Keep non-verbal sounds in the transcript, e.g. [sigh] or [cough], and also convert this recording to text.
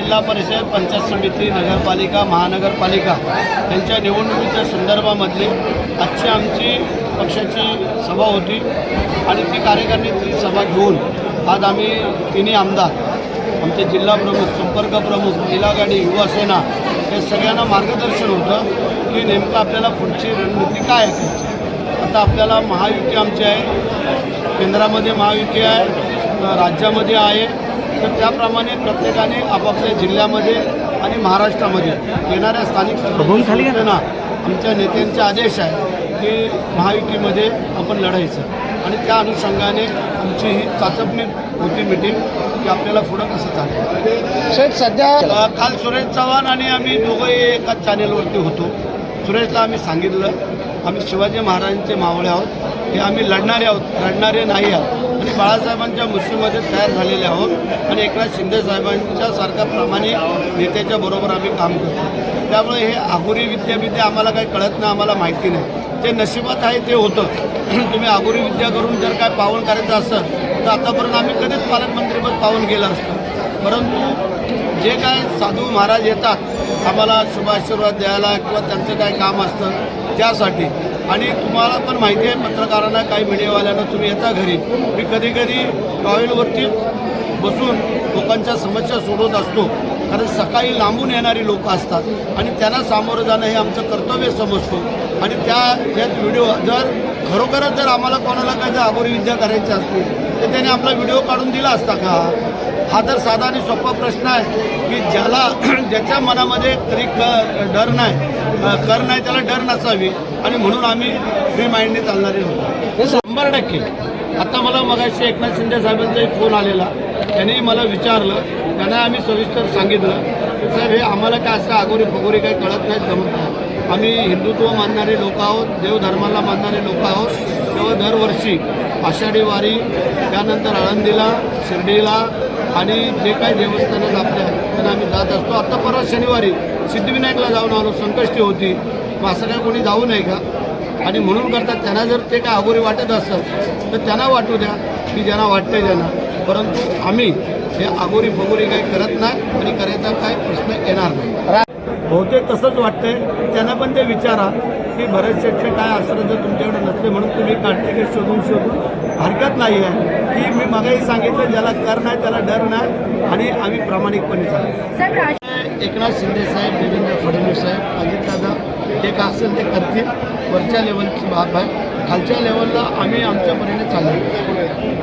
जिल्हा परिषद पंचायत समिती नगरपालिका महानगरपालिका यांच्या निवडणुकीच्या संदर्भामधली आजची आमची पक्षाची सभा होती आणि ती कार्यकारिणीची सभा घेऊन आज आम्ही तिन्ही आमदार आमचे जिल्हा प्रमुख संपर्क प्रमुख महिला गाडी युवा सेना हे सगळ्यांना मार्गदर्शन होतं की नेमकं आपल्याला पुढची रणनीती काय आहे आता आपल्याला महायुती आमची आहे केंद्रामध्ये महायुती आहे राज्यामध्ये आहे तर त्याप्रमाणे प्रत्येकाने आपापल्या जिल्ह्यामध्ये आणि महाराष्ट्रामध्ये येणाऱ्या स्थानिक संस्थांना आमच्या नेत्यांचे आदेश आहे की महायुतीमध्ये आपण लढायचं. आणि त्या अनुषंगाने आमची ही चाचपणी होती मिटिंग की आपल्याला पुढं कसं चालेल. साहेब सध्या काल सुरेश चव्हाण आणि आम्ही दोघंही एकाच चॅनेलवरती होतो. सुरेशला आम्ही सांगितलं आम्ही शिवाजी महाराजांचे मावळे आहोत. हे आम्ही लढणारे आहोत. लढणारे नाही आहोत. आणि बाळासाहेबांच्या मुशीमध्ये तयार झालेले आहोत. आणि एकनाथ शिंदे साहेबांच्या सारख्या प्रामाणिक नेत्याच्या बरोबर आम्ही काम करतो. त्यामुळे हे आगोरी विद्याविद्या आम्हाला काही कळत नाही आम्हाला माहिती नाही. जे नशिबात आहे ते होतं. [clears throat] तुम्ही आगोरी विद्या करून जर काय पावन करायचं असेल तर आतापर्यंत आम्ही कधीच पालकमंत्रीपद पावन केलं असतं परंतु जे काय साधू महाराज येतात आम्हाला शुभाशीर्वाद द्यायला किंवा त्यांचं काय काम असतं त्यासाठी. आणि तुम्हाला पण माहिती आहे पत्रकारांना काही मीडियावाल्यांना तुम्ही येता घरी. मी कधी कधी टॉयलवरती बसून लोकांच्या समस्या सोडवत असतो. कारण सकाळी लांबून येणारी लोक असतात. आणि त्यांना सामोरं जाणं हे आमचं कर्तव्य समजतो. आणि त्या यात व्हिडिओ जर खरोखरच जर आम्हाला कोणाला काही जर आगोरी विद्या करायची असती तर त्याने आपला व्हिडिओ काढून दिला असता का? हा तर साधा आणि सोपा प्रश्न आहे की ज्याला [clears throat] ज्याच्या मनामध्ये तरी क डर नाही कर नाही त्याला डर नसावी आणि म्हणून आम्ही फ्री माइंडने चालणारे होतो. शंभर टक्के. आता मला मगाशी एकनाथ शिंदे साहेबांचा एक फोन आलेला. त्यांनी मला विचारलं. त्यांना आम्ही सविस्तर सांगितलं. साहेब हे आम्हाला काय असं आगोरी फगोरी काही कळत नाही जमत नाही. आम्ही हिंदुत्व मानणारे लोक आहोत देवधर्माला मानणारे लोक आहोत. तेव्हा दरवर्षी आषाढी वारी त्यानंतर आळंदीला शिर्डीला आणि जे काही देवस्थानात आपल्या त्यांना आम्ही जात असतो. आत्ता परत शनिवारी सिद्धिविनायकला जाऊन आलो संकष्टी होती. मग असं काय कोणी जाऊ नये का? आणि म्हणून करता त्यांना जर ते काय अगोरी वाटत असतं तर त्यांना वाटू द्या की ज्यांना वाटतंय ज्यांना परंतु आम्ही हे अगोरी फगोरी काही करत नाही आणि करायचा काय प्रश्न येणार नाही. बहुतेक तसंच वाटतंय. त्यांना पण ते विचारा की बरेचसे काय असलं जर तुमच्याकडे नसले म्हणून तुम्ही काढते शोधून शोधून हरकत नाही आहे. की मी मगाही सांगितलं ज्याला कर नाही त्याला डर नाही आणि आम्ही प्रामाणिकपणे चालू. राज एकनाथ शिंदे साहेब देवेंद्र फडणवीस साहेब अजितदादा जे काय असेल ते करतील. वरच्या लेवलची बाब आहे. खालच्या लेवलला आम्ही आमच्या परीने चालू.